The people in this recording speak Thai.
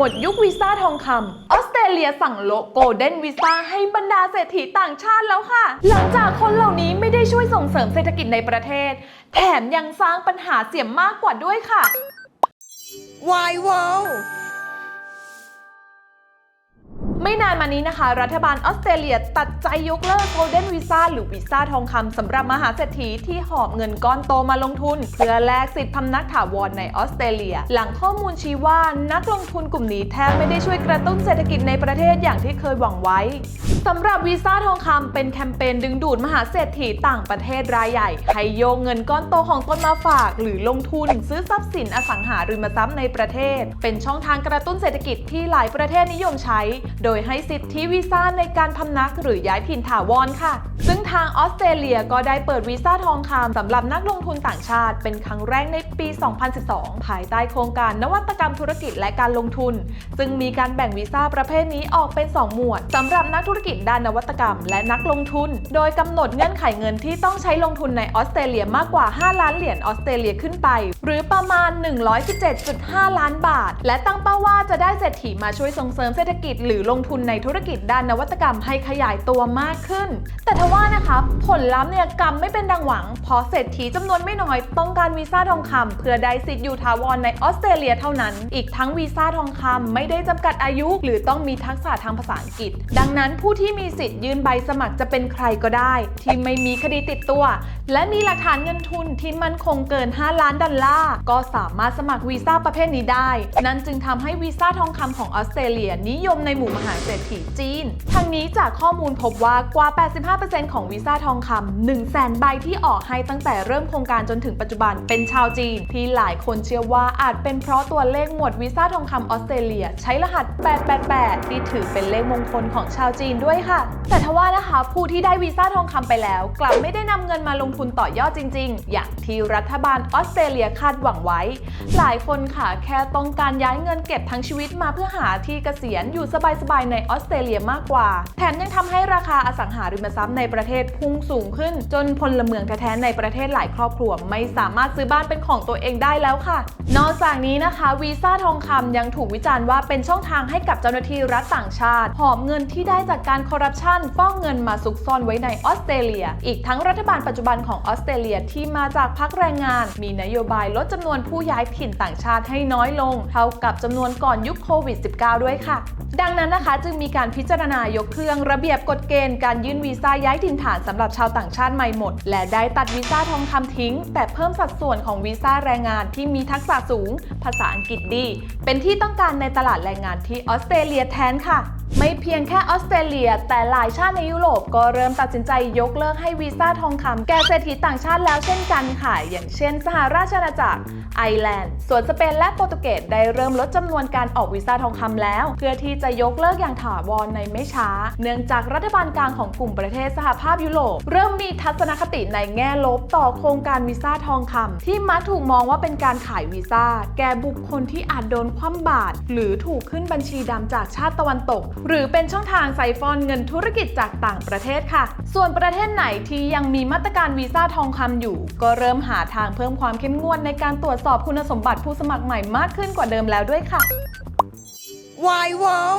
หมดยุควีซ่าทองคำออสเตรเลียสั่งโลโกลเด้นวีซ่าให้บรรดาเศรษฐีต่างชาติแล้วค่ะ หลังจากคนเหล่านี้ไม่ได้ช่วยส่งเสริมเศรษฐกิจในประเทศ แถมยังสร้างปัญหาเสี่ยมมากกว่าด้วยค่ะ Why wow มานี้นะคะ รัฐบาลออสเตรเลียตัดใจยกเลิก Golden Visa หรือวีซ่าทองคำสำหรับมหาเศรษฐีที่หอบเงินก้อนโตมาลงทุน เพื่อแลกสิทธิ์พำนักถาวรในออสเตรเลีย หลังข้อมูลชี้ว่านักลงทุนกลุ่มนี้แทบไม่ได้ช่วยกระตุ้นเศรษฐกิจในประเทศอย่างที่เคยหวังไว้สำหรับวีซ่าทองคำเป็นแคมเปญดึงดูดมหาเศรษฐีต่างประเทศรายใหญ่ให้โยงเงินก้อนโตของตนมาฝาก หรือลงทุนซื้อทรัพย์สินอสังหาริมทรัพย์ในประเทศ เป็นช่องทางกระตุ้นเศรษฐกิจที่หลายประเทศนิยมใช้ โดยให้สิทธิวีซ่าในการพำนักหรือย้ายถิ่นถาวรค่ะ ซึ่ง ทางออสเตรเลียก็ได้เปิดวีซ่าทองคำสำหรับนักลงทุนต่างชาติ เป็นครั้งแรกในปี 2012 ภายใต้โครงการนวัตกรรมธุรกิจและการลงทุน ซึ่งมีการแบ่งวีซ่าประเภทนี้ออกเป็น 2 หมวดสำหรับนักธุรกิจด้านนวัตกรรม และนักลงทุน โดยกำหนดเงื่อนไขเงินที่ต้องใช้ลงทุนในออสเตรเลียมากกว่า 5 ล้านเหรียญออสเตรเลียขึ้นไป หรือประมาณ 117.5 ล้านบาท และตั้งเป้าว่าจะได้เศรษฐีมาช่วยส่งเสริมเศรษฐกิจหรือลงทุนในธุรกิจด้านนวัตกรรมให้ขยายตัวมากขึ้น แต่ทว่านะคะ ผลลัพธ์เนี่ยกรรมไม่เป็นดังหวัง เพราะเศรษฐีจำนวนไม่น้อย ต้องการวีซ่าทองคำเพื่อได้สิทธิ์อยู่ถาวรในออสเตรเลียเท่านั้น อีกทั้งวีซ่าทองคำไม่ได้จำกัดอายุ หรือต้องมีทักษะทางภาษาอังกฤษ ดังนั้นผู้ที่มีสิทธิ์ยื่นใบสมัครจะเป็นใครก็ได้ ที่ไม่มีคดีติดตัว และมีหลักฐานเงินทุนที่มั่นคงเกิน 5 ล้านดอลลาร์ก็สามารถสมัครวีซ่าประเภทนี้ได้ นั่นจึงทำให้วีซ่าทองคำของออสเตรเลียนิยมในหมู่มหาเศรษฐีจีน ทั้งนี้จากข้อมูลพบว่ากว่า 85%ของวีซ่าทองคำ1 0 0 0 0แสนใบที่ออกให้ตั้งแต่เริ่มโครงการจนถึงปัจจุบันเป็นชาวจีน ที่หลายคนเชื่อว่าอาจเป็นเพราะตัวเลขหมวดวีซ่าทองคำออสเตรเลีย ใช้รหัส 888 ที่ถือเป็นเลขมงคลของชาวจีนด้วยค่ะ แต่ทว่านะคะผู้ที่ได้วีซ่าทองคำไปแล้ว กลับไม่ได้นำเงินมาลงทุนต่อยอดจริง ๆ อย่างที่รัฐบาลออสเตรเลียคาดหวังไว้ หลายคนค่ะแค่ต้องการย้ายเงินเก็บทั้งชีวิตมาเพื่อหาที่เกษียณอยู่สบายๆในออสเตรเลียมากกว่า แถมยังทำให้ราคาอสังหาริมทรัพย์ในประเทศพุ่งสูงขึ้น จนพลเมืองแท้ๆในประเทศหลายครอบครัวไม่สามารถซื้อบ้านเป็นของตัวเองได้แล้วค่ะ นอกจากนี้นะคะวีซ่าทองคำยังถูกวิจารณ์ว่าเป็นช่องทางให้กับเจ้าหน้าที่รัฐต่างชาติ หอบเงินที่ได้จากการคอร์รัปชันฟ้องเงินมาซุกซ่อนไว้ในออสเตรเลีย อีกทั้งรัฐบาลปัจจุบันของออสเตรเลียที่มาจากพรรคแรงงาน มีนโยบายลดจำนวนผู้ย้ายถิ่นต่างชาติให้น้อยลง เท่ากับจำนวนก่อนยุคโควิด -19 ด้วยค่ะ ดังนั้นนะคะจึงมีการพิจารณายกเครื่องระเบียบกฎเกณฑ์การยื่นวีซ่าย้ายถิ่นฐานสำหรับชาวต่างชาติใหม่หมด และได้ตัดวีซ่าทองคำทิ้ง แต่เพิ่มสัดส่วนของวีซ่าแรงงานที่มีทักษะสูง ภาษาอังกฤษดี เป็นที่ต้องการในตลาดแรงงานที่ออสเตรเลียแทนค่ะ ไม่เพียงแค่ออสเตรเลีย แต่หลายชาติในยุโรปก็เริ่มตัดสินใจยกเลิกให้วีซ่าทองคำแก่เศรษฐีต่างชาติแล้วเช่นกันค่ะ อย่างเช่น สหราชอาณาจักรไอร์แลนด์ ส่วนสเปนและโปรตุเกสได้เริ่มลดจำนวนการออกวีซ่าทองคำแล้ว เพื่อที่จะยกเลิกอย่างถาวรในไม่ช้า เนื่องจากรัฐบาลกลางของกลุ่มประเทศสหภาพยุโรปเริ่มมีทัศนคติในแง่ลบต่อโครงการวีซ่าทองคำที่มักถูกมองว่าเป็นการขายวีซ่าแก่บุคคลที่อาจโดนคว่ำบาตรหรือถูกขึ้นบัญชีดำจากชาติตะวันตกหรือเป็นช่องทางไซฟอนเงินธุรกิจจากต่างประเทศค่ะ ส่วนประเทศไหนที่ยังมีมาตรการวีซ่าทองคำอยู่ ก็เริ่มหาทางเพิ่มความเข้มงวดในการตรวจสอบคุณสมบัติผู้สมัครใหม่มากขึ้นกว่าเดิมแล้วด้วยค่ะ Why wow